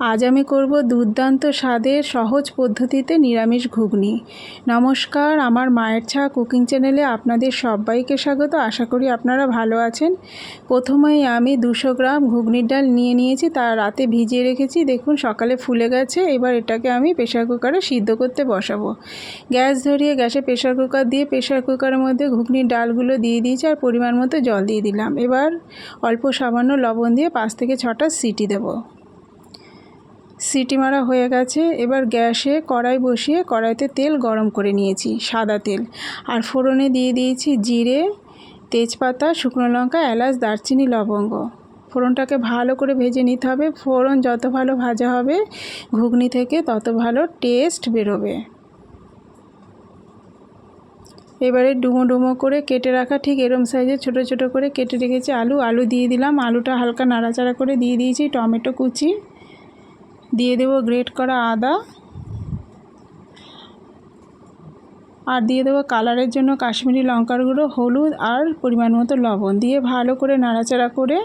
আজ আমি করব দুর্দান্ত স্বাদের সহজ পদ্ধতিতে নিরামিষ ঘুগনি। নমস্কার, আমার মায়ের ছা কুকিং চ্যানেলে আপনাদের সবাইকে স্বাগত। আশা করি আপনারা ভালো আছেন। প্রথমেই আমি দুশো গ্রাম ঘুগনির ডাল নিয়ে নিয়েছি, তা রাতে ভিজিয়ে রেখেছি। দেখুন, সকালে ফুলে গেছে, এবার এটাকে আমি প্রেশার কুকারে সিদ্ধ করতে বসাবো। গ্যাস ধরিয়ে গ্যাসে প্রেশার কুকার দিয়ে প্রেশার কুকারের মধ্যে ঘুগনির ডালগুলো দিয়ে দিয়েছি আর পরিমাণ মতো জল দিয়ে দিলাম। এবার অল্প সামান্য লবণ দিয়ে পাঁচ থেকে ছটা সিটি দেবো। সিটি মারা হয়ে গেছে। এবার গ্যাসে কড়াই বসিয়ে কড়াইতে তেল গরম করে নিয়েছি, সাদা তেল। আর ফোড়নে দিয়ে দিয়েছি জিরে, তেজপাতা, শুকনো লঙ্কা, এলাচ, দারচিনি, লবঙ্গ। ফোড়নটাকে ভালো করে ভেজে নিতে হবে। ফোড়ন যত ভালো ভাজা হবে, ঘুগনি থেকে তত ভালো টেস্ট বেরোবে। এবারে ডুমো ডুমো করে কেটে রাখা ঠিক এরম সাইজে ছোট ছোট করে কেটে রেখেছি আলু। আলু দিয়ে দিলাম। আলুটা হালকা নাড়াচাড়া করে দিয়ে দিয়েছি টমেটো কুচি। দিয়ে দেব গ্রেট করা আদা। আর দিয়ে দেবো কালারের জন্য কাশ্মীরি লঙ্কার গুঁড়ো, হলুদ আর পরিমাণ মতো লবণ দিয়ে ভালো করে নাড়াচাড়া করে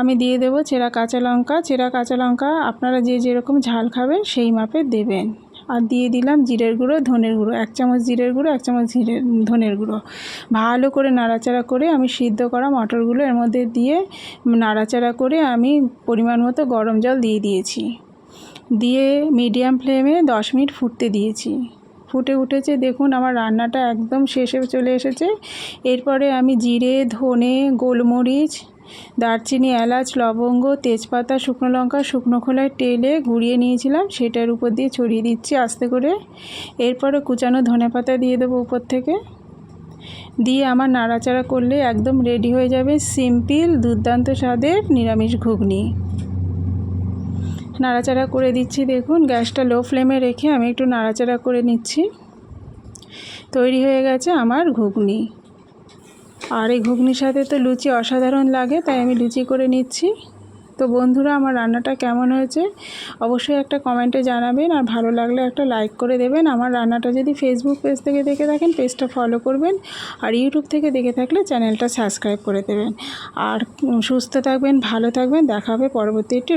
আমি দিয়ে দেবো চেরা কাঁচা লঙ্কা। চেরা কাঁচা লঙ্কা আপনারা যে যেরকম ঝাল খাবেন সেই মাপে দেবেন। আর দিয়ে দিলাম জিরের গুঁড়ো, ধনের গুঁড়ো। এক চামচ জিরের গুঁড়ো, এক চামচ জিরে, ধনের গুঁড়ো। ভালো করে নাড়াচাড়া করে আমি সিদ্ধ করা মটরগুলো এর মধ্যে দিয়ে নাড়াচাড়া করে আমি পরিমাণ মতো গরম জল দিয়ে দিয়েছি। দিয়ে মিডিয়াম ফ্লেমে দশ মিনিট ফুটতে দিয়েছি। ফুটে উঠেছে, দেখুন আমার রান্নাটা একদম শেষে চলে এসেছে। এরপরে আমি জিরে, ধনে, গোলমরিচ দারচিনি, এলাচ, লবঙ্গ, তেজপাতা, শুকনো লঙ্কা, শুকনো খোলায় টেলে গুঁড়িয়ে নিয়েছিলাম। সেটার উপর দিয়ে ছড়িয়ে দিচ্ছি আস্তে করে। এরপরে কুচানো ধনে পাতা দিয়ে দেবো উপর থেকে। দিয়ে আমার নাড়াচাড়া করলে একদম রেডি হয়ে যাবে সিম্পল, দুর্দান্ত স্বাদের নিরামিষ ঘুগনি। নাড়াচাড়া করে দিচ্ছি, দেখুন, গ্যাসটা লো ফ্লেমে রেখে আমি একটু নাড়াচাড়া করে নিচ্ছি। তৈরি হয়ে গেছে আমার ঘুগনি। আর এই ঘুগনির সাথে তো লুচি অসাধারণ লাগে, তাই আমি লুচি করে নিচ্ছি। তো বন্ধুরা, আমার রান্নাটা কেমন হয়েছে অবশ্যই একটা কমেন্টে জানাবেন, আর ভালো লাগলে একটা লাইক করে দেবেন। আমার রান্নাটা যদি ফেসবুক পেজ থেকে দেখে থাকেন পেজটা ফলো করবেন, আর ইউটিউব থেকে দেখে থাকলে চ্যানেলটা সাবস্ক্রাইব করে দেবেন। আর সুস্থ থাকবেন, ভালো থাকবেন, দেখা হবে পরবর্তী একটি